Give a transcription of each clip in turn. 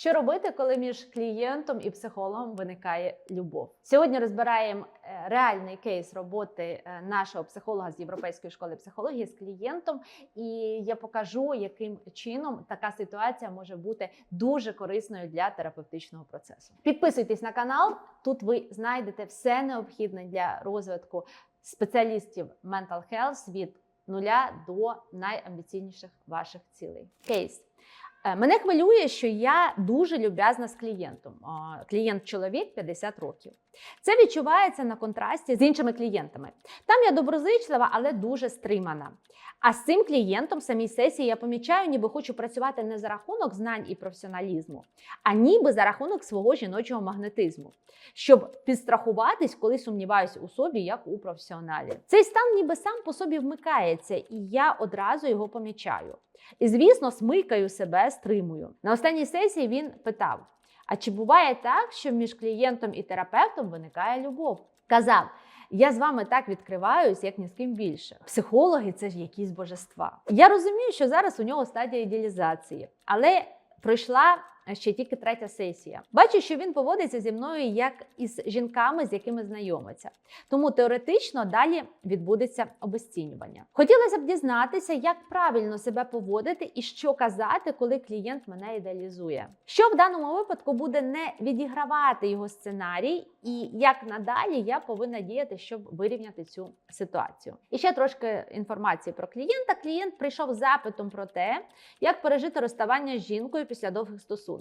Що робити, коли між клієнтом і психологом виникає любов? Сьогодні розбираємо е, реальний кейс роботи е, нашого психолога з Європейської школи психології з клієнтом, і я покажу, яким чином така ситуація може бути дуже корисною для терапевтичного процесу. Підписуйтесь на канал. Тут ви знайдете все необхідне для розвитку спеціалістів Mental Health від нуля до найамбіційніших ваших цілей. Кейс. Е, Мене хвилює, що я дуже люб'язна з клієнтом. Клієнт чоловік 50 років. Це відчувається на контрасті з іншими клієнтами. Там я доброзичлива, але дуже стримана. А з цим клієнтом в самій сесії я помічаю, ніби хочу працювати не за рахунок знань і професіоналізму, а ніби за рахунок свого жіночого магнетизму, щоб підстрахуватись, коли сумніваюся у собі, як у професіоналі. Цей стан ніби сам по собі вмикається, і я одразу його помічаю. І, звісно, смикаю себе, стримую. На останній сесії він питав: а чи буває так, що між клієнтом і терапевтом виникає любов? Казав. Я з вами так відкриваюсь, як ні з ким більше. Психологи це ж якісь божества. Я розумію, що зараз у нього стадія ідеалізації, але пройшла ще тільки третя сесія. Бачу, що він поводиться зі мною як із жінками, з якими знайомиться. Тому теоретично далі відбудеться обесцінювання. Хотілося б дізнатися, як правильно себе поводити і що казати, коли клієнт мене ідеалізує. Що в даному випадку буде не відігравати його сценарій, і як надалі я повинна діяти, щоб вирівняти цю ситуацію. І ще трошки інформації про клієнта. Клієнт прийшов запитом про те, як пережити розставання з жінкою після довгих стосунків.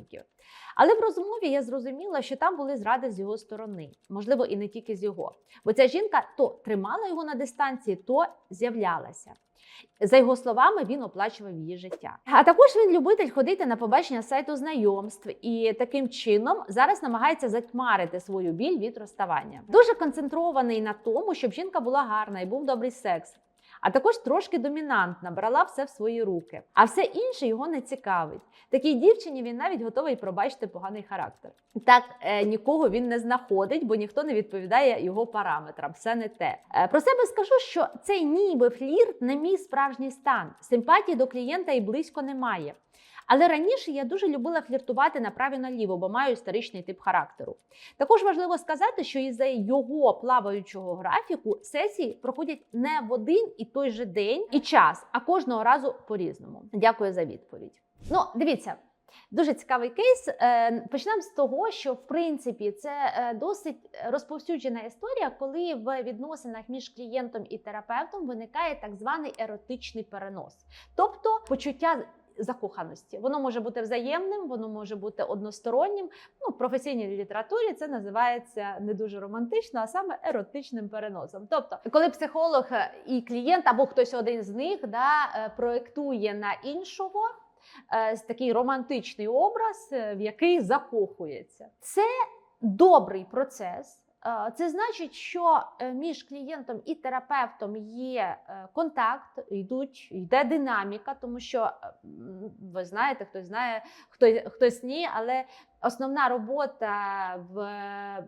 Але в розмові я зрозуміла, що там були зради з його сторони, можливо, і не тільки з його. Бо ця жінка то тримала його на дистанції, то з'являлася. За його словами, він оплачував її життя. А також він любитель ходити на побачення сайту знайомств і таким чином зараз намагається затьмарити свою біль від розставання. Дуже концентрований на тому, щоб жінка була гарна і був добрий секс. А також трошки домінантна, брала все в свої руки. А все інше його не цікавить. Такій дівчині він навіть готовий пробачити поганий характер. Так е, нікого він не знаходить, бо ніхто не відповідає його параметрам. Все не те. Е, про себе скажу, що цей ніби флірт не мій справжній стан. Симпатії до клієнта і близько немає. Але раніше я дуже любила фліртувати направо наліво, бо маю історичний тип характеру. Також важливо сказати, що із-за його плаваючого графіку сесії проходять не в один і той же день і час, а кожного разу по-різному. Дякую за відповідь. Ну, дивіться. Дуже цікавий кейс. Е, Почнемо з того, що в принципі це е, досить розповсюджена історія, коли в відносинах між клієнтом і терапевтом виникає так званий еротичний перенос, тобто почуття закоханості. Воно може бути взаємним, воно може бути одностороннім. Ну, в професійній літературі це називається не дуже романтично, а саме еротичним переносом. Тобто, коли психолог і клієнт або хтось один з них да, е, проєктує на іншого. е, Такий романтичний образ, е, в який закохується. Це добрий процес. Е, Це значить, що е, між клієнтом і терапевтом є е, контакт, йдуть, йде динаміка, тому що ви знаєте, хтось знає, хтось, хтось ні, але основна робота в, е,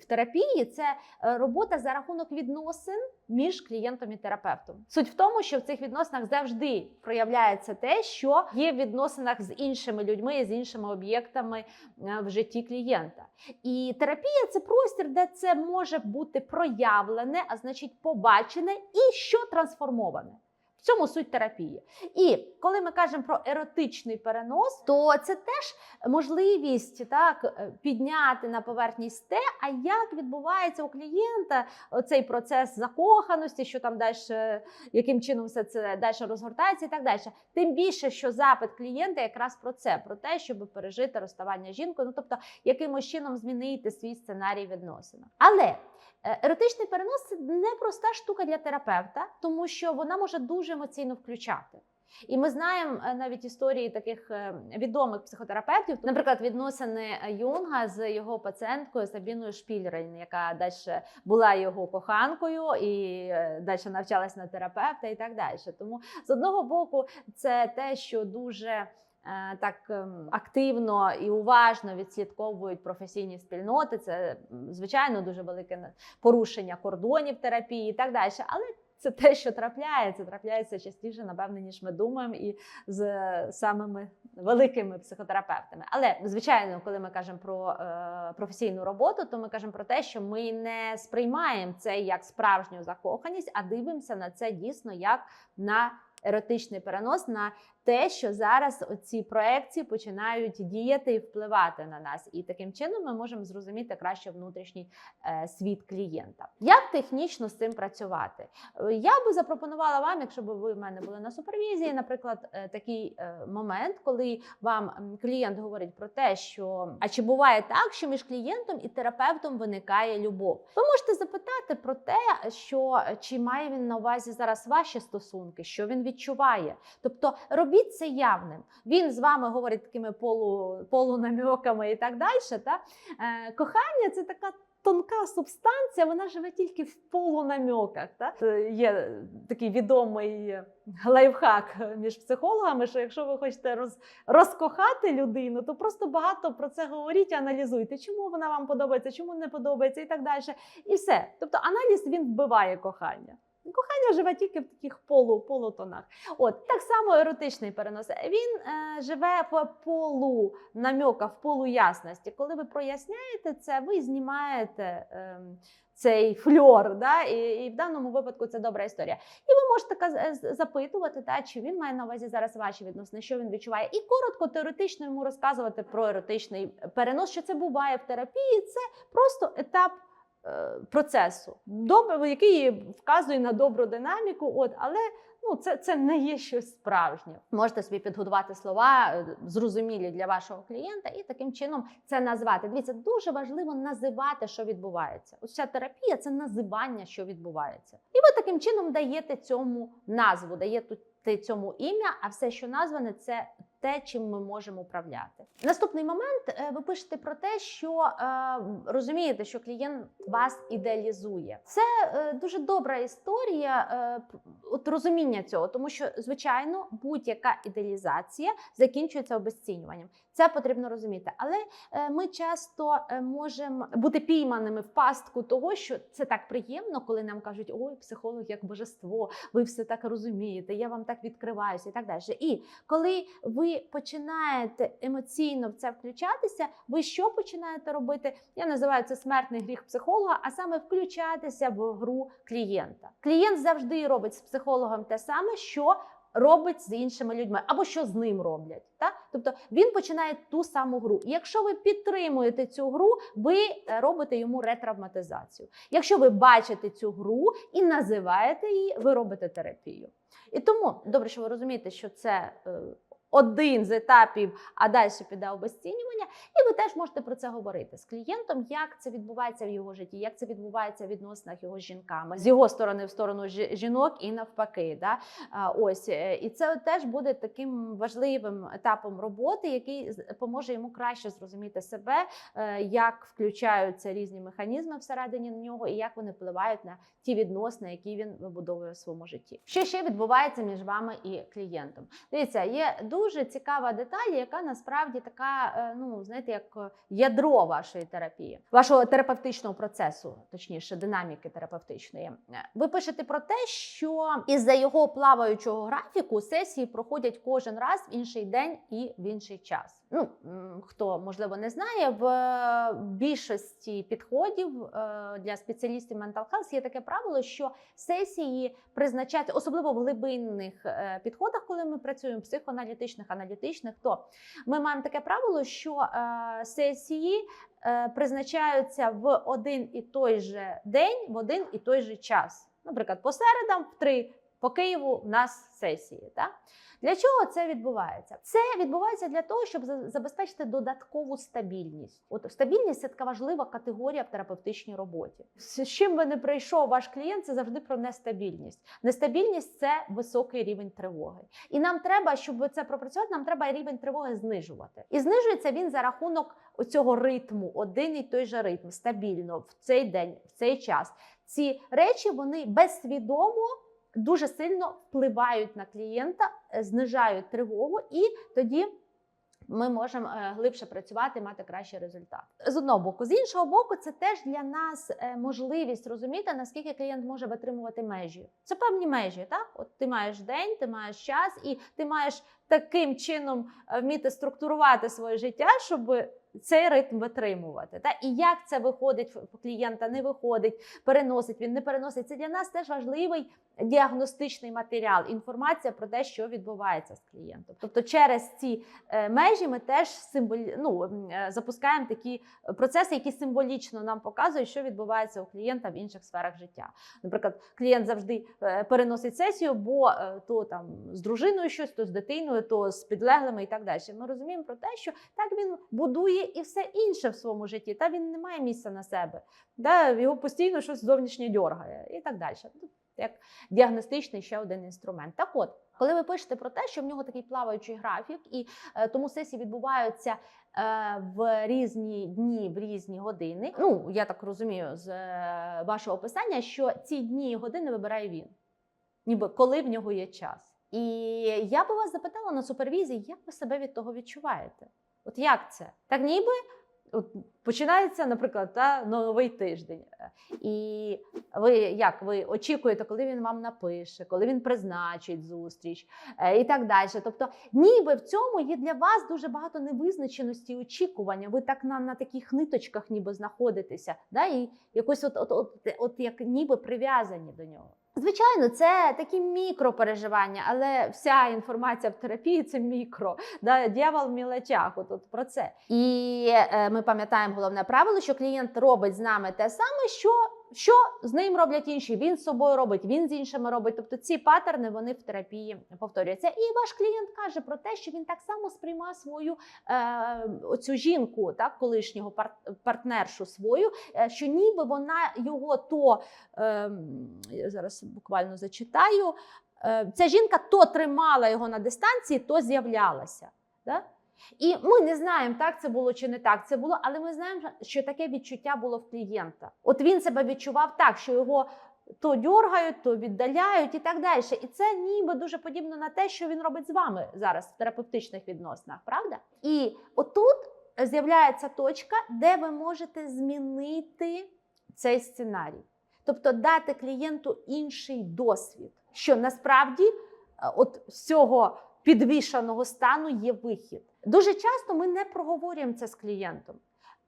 в терапії це е, робота за рахунок відносин між клієнтом і терапевтом. Суть в тому, що в цих відносинах завжди проявляється те, що є в відносинах з іншими людьми, з іншими об'єктами е, в житті клієнта. І терапія це простір, де це може бути проявлене, а значить побачене і що трансформоване. В цьому суть терапії. І коли ми кажемо про еротичний перенос, то це теж можливість так е, підняти на поверхність те, а як відбувається у клієнта цей процес закоханості, що там далі, яким чином все це далі розгортається, і так далі. Тим більше, що запит клієнта якраз про це, про те, щоб пережити розставання з жінкою, ну тобто якимось чином змінити свій сценарій відносин. Але Е, Еротичний перенос це непроста штука для терапевта, тому що вона може дуже емоційно включати. І ми знаємо е, навіть історії таких е, відомих психотерапевтів, наприклад, відносини Юнга з його пацієнткою Сабіною Шпільрейн, яка далі була його коханкою і далі навчалась на терапевта, і так далі. Тому з одного боку, це те, що дуже е, так ем, активно і уважно відслідковують професійні спільноти. Це звичайно дуже велике порушення кордонів терапії і так далі. Але це те, що трапляється. Трапляється частіше, напевно, ніж ми думаємо, і з самими великими психотерапевтами. Але звичайно, коли ми кажемо про е, професійну роботу, то ми кажемо про те, що ми не сприймаємо це як справжню закоханість, а дивимося на це дійсно як на еротичний перенос на те, що зараз ці проекції починають діяти і впливати на нас, і таким чином ми можемо зрозуміти краще внутрішній е, світ клієнта. Як технічно з цим працювати? Е, Я би запропонувала вам, якщо б ви в мене були на супервізії, наприклад, е, такий момент, коли вам клієнт говорить про те, що а чи буває так, що між клієнтом і терапевтом виникає любов? Ви можете запитати про те, що чи має він на увазі зараз ваші стосунки, що він відчуває. Тобто робіть це явним. Він з вами говорить такими полу, полунамьоками і так далі. Та? Е, кохання це така. Тонка субстанція, вона живе тільки в полунамьоках. Та? Е, Є такий відомий лайфхак між психологами, що якщо ви хочете роз, розкохати людину, то просто багато про це говоріть, аналізуйте, чому вона вам подобається, чому не подобається, і так далі. І все. Тобто аналіз він вбиває кохання. Кохання живе тільки в таких полу, полутонах. От так само еротичний перенос. Він е, живе по полу намьока, в полу ясності. Коли ви проясняєте це, ви знімаєте. Е, цей фльор, да? і, і в даному випадку це добра історія. І ви можете каз- запитувати, та, чи він має на увазі зараз ваші відносини, що він відчуває, і коротко теоретично йому розказувати про еротичний перенос, що це буває в терапії. Це просто етап е, процесу, добре, який вказує на добру динаміку. От, але ну, це, це не є щось справжнє. Можете собі підготувати слова, е, зрозумілі для вашого клієнта, і таким чином це назвати. Дивіться, дуже важливо називати, що відбувається. Ось ця терапія це називання, що відбувається. І ви таким чином даєте цьому назву, даєте цьому ім'я, а все, що назване, це те, чим ми можемо управляти. Наступний момент е, ви пишете про те, що е, розумієте, що клієнт вас ідеалізує. Це е, дуже добра історія, от розуміння цього, тому що звичайно будь-яка ідеалізація закінчується обесцінюванням. Це потрібно розуміти. Але е, ми часто е, можемо бути пійманими в пастку того, що це так приємно, коли нам кажуть, ой, психолог як божество, ви все так розумієте, я вам так відкриваюся і так далі. І коли ви починаєте емоційно в це включатися, ви що починаєте робити? Я називаю це смертний гріх психолога, а саме включатися в гру клієнта. Клієнт завжди робить з психологом те саме, що робить з іншими людьми, або що з ним роблять. Так? Тобто він починає ту саму гру. І якщо ви підтримуєте цю гру, ви е, робите йому ретравматизацію. Якщо ви бачите цю гру і називаєте її, ви робите терапію. І тому добре, що ви розумієте, що це. Один з етапів, а далі піде обесцінювання, і ви теж можете про це говорити з клієнтом, як це відбувається в його житті, як це відбувається в відносинах його з жінками, з його сторони в сторону жінок і навпаки. Да? Ось е, і це теж буде таким важливим етапом роботи, який поможе йому краще зрозуміти себе, е, як включаються різні механізми всередині нього, і як вони впливають на ті відносини, які він вибудовує в своєму житті. Що ще відбувається між вами і клієнтом? Дивіться, є дуже цікава деталь, яка насправді така, е, ну знаєте, як е, ядро вашої терапії, вашого терапевтичного процесу, точніше, динаміки терапевтичної. Е, Ви пишете про те, що із-за його плаваючого графіку сесії проходять кожен раз в інший день і в інший час. Ну хто можливо не знає, в е, більшості підходів е, для спеціалістів Mental Health є таке правило, що сесії призначати, особливо в глибинних е, підходах, коли ми працюємо психоаналітичних, аналітичних, то ми маємо таке правило, що сесії призначаються в один і той же день, в один і той же час. Наприклад, по середам в три по Києву в нас сесії. Так? Для чого це відбувається? Це відбувається для того, щоб забезпечити додаткову стабільність. От стабільність це така важлива категорія в терапевтичній роботі. З чим би не прийшов ваш клієнт, це завжди про нестабільність. Нестабільність це високий рівень тривоги. І нам треба, щоб це пропрацювати, нам треба рівень тривоги знижувати. І знижується він за рахунок цього ритму, один і той же ритм, стабільно в цей день, в цей час. Ці речі вони безсвідомо дуже сильно впливають на клієнта, е, знижають тривогу, і тоді ми можемо е, глибше працювати, мати кращий результат. З одного боку, з іншого боку, це теж для нас е, можливість розуміти, наскільки клієнт може витримувати межі. Це певні межі, так? От ти маєш день, ти маєш час, і ти маєш таким чином вміти структурувати своє життя, щоб цей ритм витримувати. Та? І як це виходить в клієнта, не виходить, переносить він, не переносить. Це для нас теж важливий діагностичний матеріал, інформація про те, що відбувається з клієнтом. Тобто, через ці е, межі ми теж символі... ну, е, запускаємо такі процеси, які символічно нам показують, що відбувається у клієнта в інших сферах життя. Наприклад, клієнт завжди е, переносить сесію, бо то там з дружиною щось, то з дитиною, то з підлеглими і так далі. Ми розуміємо про те, що так він будує і все інше в своєму житті, та він не має місця на себе, да, його постійно щось зовнішнє дьоргає і так далі. Ну, Як діагностичний ще один інструмент. Так от, коли ви пишете про те, що в нього такий плаваючий графік, і е, тому сесії відбуваються е, в різні дні, в різні години. Ну, я так розумію з е, вашого описання, що ці дні і години вибирає він, ніби коли в нього є час. І я би вас запитала на супервізії, як ви себе від того відчуваєте? От як це? Так ніби от починається, наприклад, та, новий тиждень. Е, І ви як ви очікуєте, коли він вам напише, коли він призначить зустріч е, і так далі. Тобто, ніби в цьому є для вас дуже багато невизначеності очікування. Ви так на, на таких ниточках ніби знаходитеся, да? і якось от, от, от, от як ніби прив'язані до нього. Звичайно, це такі мікропереживання, але вся інформація в терапії це мікро. Да? Дьявол в мілочах, от, про це. І е, ми пам'ятаємо головне правило, що клієнт робить з нами те саме, що, що з ним роблять інші. Він з собою робить, він з іншими робить. Тобто ці паттерни вони в терапії повторюються. І ваш клієнт каже про те, що він так само сприймає свою е, оцю жінку, так, колишнього пар- партнершу свою, е, що ніби вона його то е, я зараз буквально зачитаю. Е, ця жінка то тримала його на дистанції, то з'являлася. Да? І ми не знаємо, так це було чи не так це було, але ми знаємо, що таке відчуття було в клієнта. От він себе відчував так, що його то дьоргають, то віддаляють і так далі. І це ніби дуже подібно на те, що він робить з вами зараз в терапевтичних відносинах, правда? І отут з'являється точка, де ви можете змінити цей сценарій. Тобто дати клієнту інший досвід, що насправді е, от з цього підвішаного стану є вихід. Дуже часто ми не проговорюємо це з клієнтом.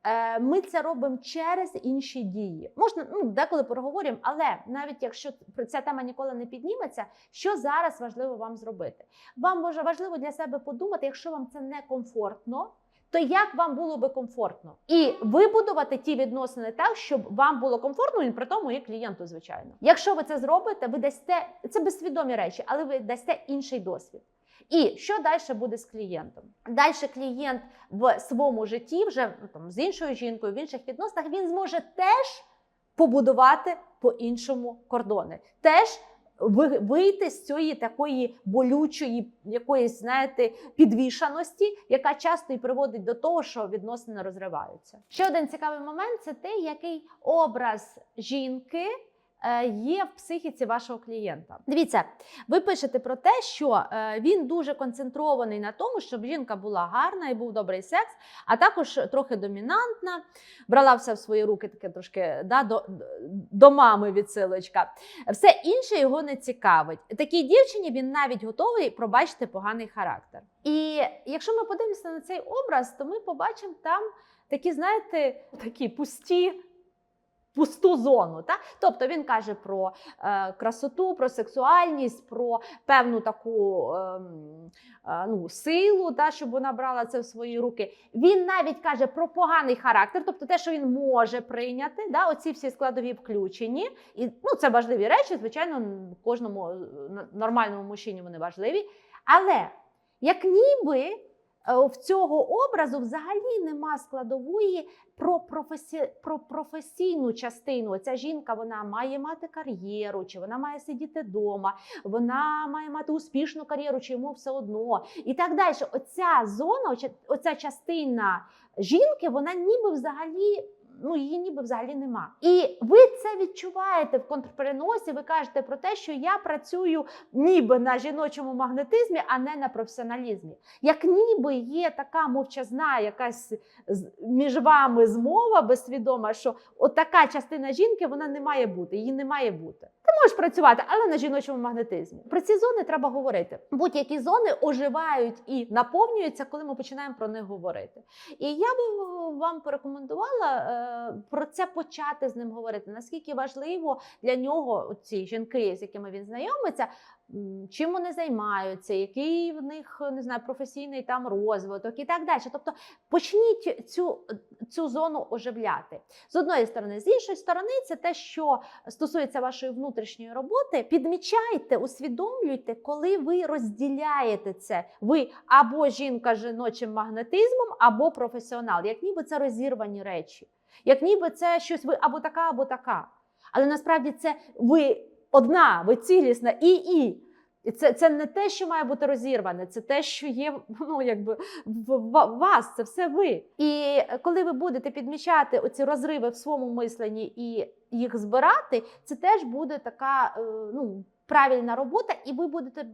Е, Ми це робимо через інші дії. Можна ну деколи проговорюємо, але навіть якщо ця тема ніколи не підніметься, що зараз важливо вам зробити? Вам може важливо для себе подумати, якщо вам це не комфортно, то як вам було би комфортно? І вибудувати ті відносини так, щоб вам було комфортно, і при тому і клієнту, звичайно. Якщо ви це зробите, ви дасте це безсвідомі речі, але ви дасте інший досвід. І що далі буде з клієнтом? Далі клієнт в своєму житті, вже ну, там, з іншою жінкою, в інших відносинах, він зможе теж побудувати по-іншому кордони. Теж вийти з цієї такої болючої, якоїсь, знаєте, підвішаності, яка часто і приводить до того, що відносини розриваються. Ще один цікавий момент це те, який образ жінки. Е, Є в психіці вашого клієнта. Дивіться, ви пишете про те, що е, він дуже концентрований на тому, щоб жінка була гарна і був добрий секс, а також трохи домінантна, брала все в свої руки, таке трошки да, до, до мами відсилочка. Все інше його не цікавить. Такій дівчині він навіть готовий пробачити поганий характер. І якщо ми подивимося на цей образ, то ми побачимо там такі, знаєте, такі пусті. Пусту зону, так? тобто він каже про е, красоту, про сексуальність, про певну таку ем, е, ну, силу, та, щоб вона брала це в свої руки. Він навіть каже про поганий характер, тобто те, що він може прийняти, да, оці всі складові включені. І ну, це важливі речі, звичайно, кожному е, нормальному мужчині вони важливі. Але як ніби е, в цього образу взагалі нема складової про, професі... про професійну частину. Ця жінка вона має мати кар'єру, чи вона має сидіти вдома, вона має мати успішну кар'єру, чи йому все одно, і так далі. Оця зона, оця частина жінки, вона ніби взагалі ну її ніби взагалі нема. І ви це відчуваєте в контрпереносі. Ви кажете про те, що я працюю ніби на жіночому магнетизмі, а не на професіоналізмі. Як ніби є така мовчазна якась між вами змова безсвідома, що от така частина жінки вона не має бути, її не має бути. Ти можеш працювати, але на жіночому магнетизмі. Про ці зони треба говорити. Будь-які зони оживають і наповнюються, коли ми починаємо про них говорити. І я би вам порекомендувала е, про це почати з ним говорити. Наскільки важливо для нього ці жінки, з якими він знайомиться, чим вони займаються, який в них не знаю, професійний там розвиток і так далі. Тобто почніть цю, цю зону оживляти з одної сторони, з іншої сторони, це те, що стосується вашої внутрішньої роботи. Підмічайте, усвідомлюйте, коли ви розділяєте це. Ви або жінка жіночим магнетизмом, або професіонал, як ніби це розірвані речі, як ніби це щось ви або така, або така. Але насправді це ви одна, ви цілісна і і. І це, це не те, що має бути розірване, це те, що є ну, якби, в, в вас, це все ви. І коли ви будете підмічати оці розриви в своєму мисленні і їх збирати, це теж буде така е, ну, правильна робота, і ви будете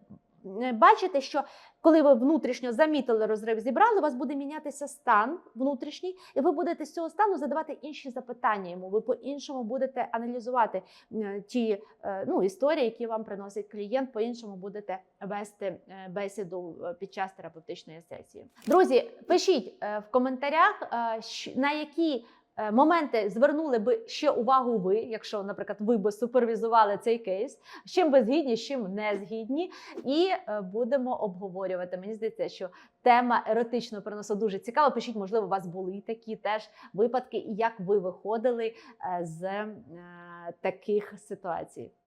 е, бачити, що коли ви внутрішньо замітили розрив, зібрали, у вас буде мінятися стан внутрішній, і ви будете з цього стану задавати інші запитання йому. Ви по-іншому будете аналізувати е, ті е, ну, історії, які вам приносить клієнт, по-іншому будете вести бесіду під час терапевтичної сесії. Друзі, пишіть в коментарях, на які моменти звернули би ще увагу ви, якщо, наприклад, ви би супервізували цей кейс, з чим ви згідні, з чим не згідні, і е, будемо обговорювати. Мені здається, що тема еротичного переносу дуже цікава. Пишіть, можливо, у вас були такі теж випадки, і як ви виходили е, з е, таких ситуацій.